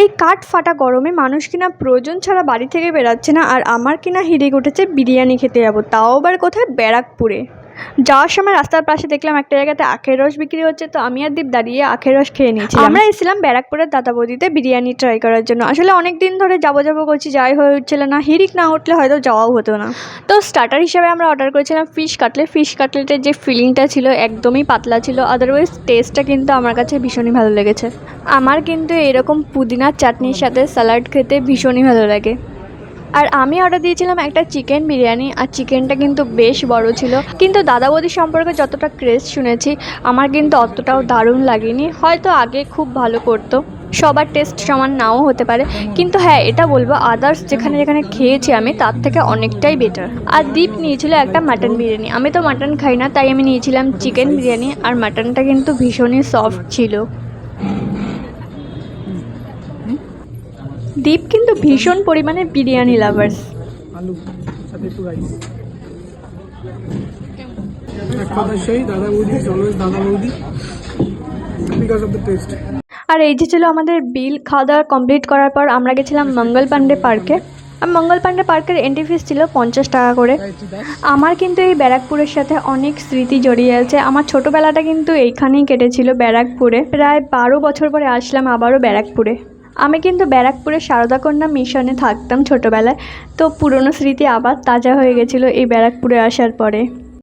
এই কাঠ ফাটা গরমে মানুষ কিনা প্রয়োজন ছাড়া বাড়ি থেকে বেরাচ্ছে না, আর আমার কিনা হিড়িক উঠেছে বিরিয়ানি খেতে যাব। তাও আবার কোথায়? ব্যারাকপুরে। যাওয়ার সময় রাস্তার পাশে দেখলাম একটা জায়গাতে আখের রস বিক্রি হচ্ছে তো আমি আর দীপ দাঁড়িয়ে আখের রস খেয়ে নিয়েছি আমরা এসেছিলাম ব্যারাকপুরের দাদা বৌদিতে বিরিয়ানি ট্রাই করার জন্য। আসলে অনেক দিন ধরে যাব যাব করছি যাই হয়ে উঠছিল না হিরিক না উঠলে হয়তো যাওয়াও হতো না। তো স্টার্টার হিসেবে আমরা অর্ডার করেছিলাম ফিশ কাটলেট ফিশ কাটলেটের যে ফিলিংটা ছিল একদমই পাতলা ছিল আদারওয়াইজ টেস্টটা কিন্তু আমার কাছে ভীষণই ভালো লেগেছে। আমার কিন্তু এরকম পুদিনার চাটনির সাথে স্যালাড খেতে ভীষণই ভালো লাগে। আর আমি অর্ডার দিয়েছিলাম একটা চিকেন বিরিয়ানি, আর চিকেনটা কিন্তু বেশ বড় ছিল। কিন্তু দাদা বৌদি সম্পর্কে যতটা ক্রেজ শুনেছি, আমার কিন্তু অতটাও দারুণ লাগেনি। হয়তো আগে খুব ভালো করতো, সবার টেস্ট সমান নাও হতে পারে। কিন্তু হ্যাঁ এটা বলব আদার্স যেখানে যেখানে খেয়েছি আমি, তার থেকে অনেকটাই বেটার আর দীপ নিয়েছিল একটা মাটন বিরিয়ানি। আমি তো মাটন খাই না, তাই আমি নিয়েছিলাম চিকেন বিরিয়ানি, আর মাটনটা কিন্তু ভীষণই সফট ছিল। দীপ কিন্তু ভীষণ পরিমাণে বিরিয়ানি লাভার্স আলু সাথে একটু রাইস এক কথা সেই দাদা বৌদি অলওয়েজ দাদা বৌদি। বিকজ অফ দ্য টেস্ট আর এই যে ছিল আমাদের বিল খাওয়া দাওয়া কমপ্লিট করার পর আমরা গেছিলাম মঙ্গল পাণ্ডে পার্কে। আর মঙ্গল পাণ্ডে পার্কের এন্ট্রি ফিস ছিল পঞ্চাশ টাকা করে। আমার কিন্তু এই ব্যারাকপুরের সাথে অনেক স্মৃতি জড়িয়ে আছে। আমার ছোটোবেলাটা কিন্তু এইখানেই কেটেছিল ব্যারাকপুরে। প্রায় বারো বছর পরে আসলাম আবারও ব্যারাকপুরে। আমি কিন্তু ব্যারাকপুরে শারদাকন্যা মিশনে থাকতাম ছোটোবেলায়। তো পুরনো স্মৃতি আবার তাজা হয়ে গেছিল এই ব্যারাকপুরে আসার পরে।